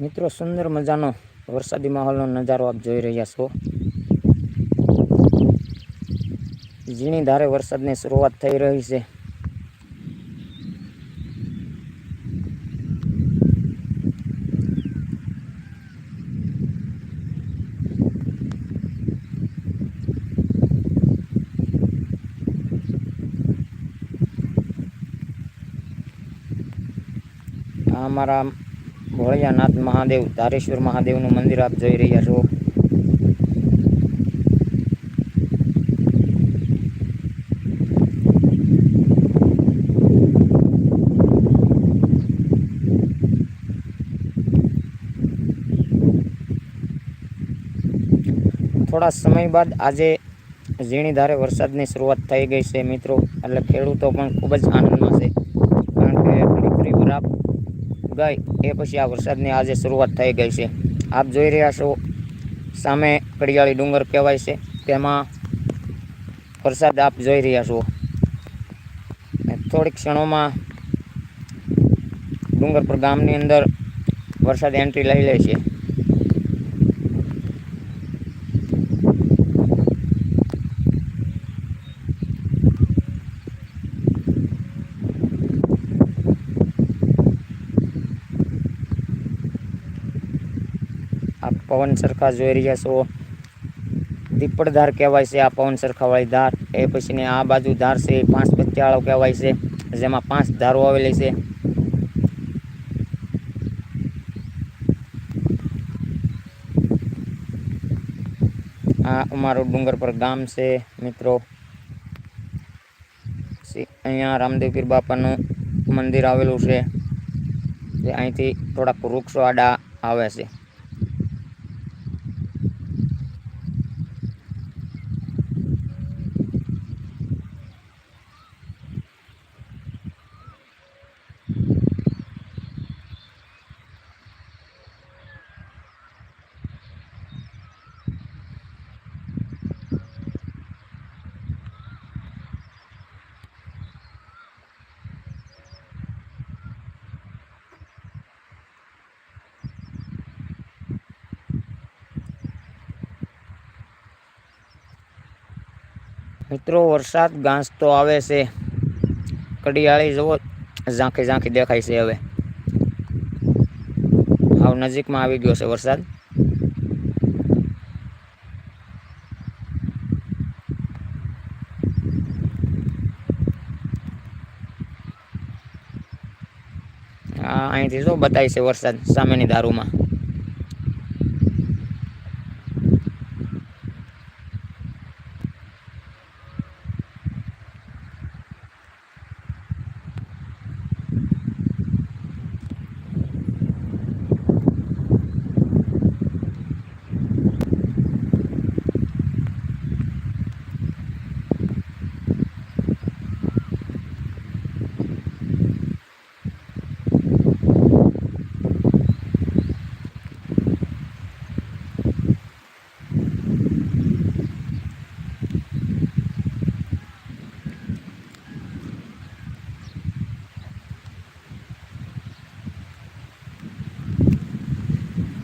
મિત્રો, સુંદર મજાનો વરસાદી માહોલનો નજારો આપ જોઈ રહ્યા છો. ઝીણી ધારે વરસાદની શરૂઆત થઈ રહી છે. અમારા ભોળિયાનાથ મહાદેવ ધારેશ્વર મહાદેવનું મંદિર આપ જોઈ રહ્યા છો. થોડા સમય બાદ આજે ઝીણી ધારે વરસાદની શરૂઆત થઈ ગઈ છે મિત્રો, એટલે ખેડૂતો પણ ખૂબ જ આનંદમાં છે. કારણ કે ફરી ફરી ગઈ એ પછી આ વરસાદની આજે શરૂઆત થઈ ગઈ છે. આપ જોઈ રહ્યા છો, સામે કડિયાળી ડુંગર કહેવાય છે. તેમાં વરસાદ આપ જોઈ રહ્યા છો. થોડીક ક્ષણોમાં ડુંગર પર ગામની અંદર વરસાદ એન્ટ્રી લઈ લે છે આ પવન સરખા જોઈ રહ્યા છો. દીપડ ધાર કહેવાય છે આ પવન સરખાવાળી ધાર. એ પછીની આ બાજુ ધાર છે, એ પાંચ પત્યાળો કહેવાય છે, જેમાં પાંચ ધારો આવેલી છે. આ અમારું ડુંગર પર ગામ છે, મિત્રો. અહીંયા રામદેવ પીર બાપાનું મંદિર આવેલું છે. જે અહીંથી થોડાક વૃક્ષો આડા આવે છે. મિત્રો, વરસાદ ઘાસ તો આવે છે. કડિયાળી જુઓ, ઝાંખી ઝાંખી દેખાય છે હવે. હાવ નજીકમાં આવી ગયો છે વરસાદ. અહીંથી શું બતાય છે વરસાદ સામેની દારૂમાં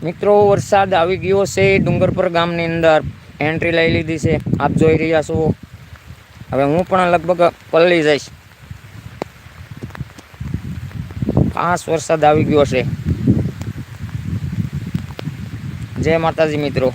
મિત્રો, વરસાદ આવી ગયો છે. ડુંગરપર ગામની અંદર એન્ટ્રી લઈ લીધી છે. આપ જોઈ રહ્યા છો. હવે હું પણ લગભગ પલળી જઈશ. ખાસ વરસાદ આવી ગયો છે. જય માતાજી મિત્રો.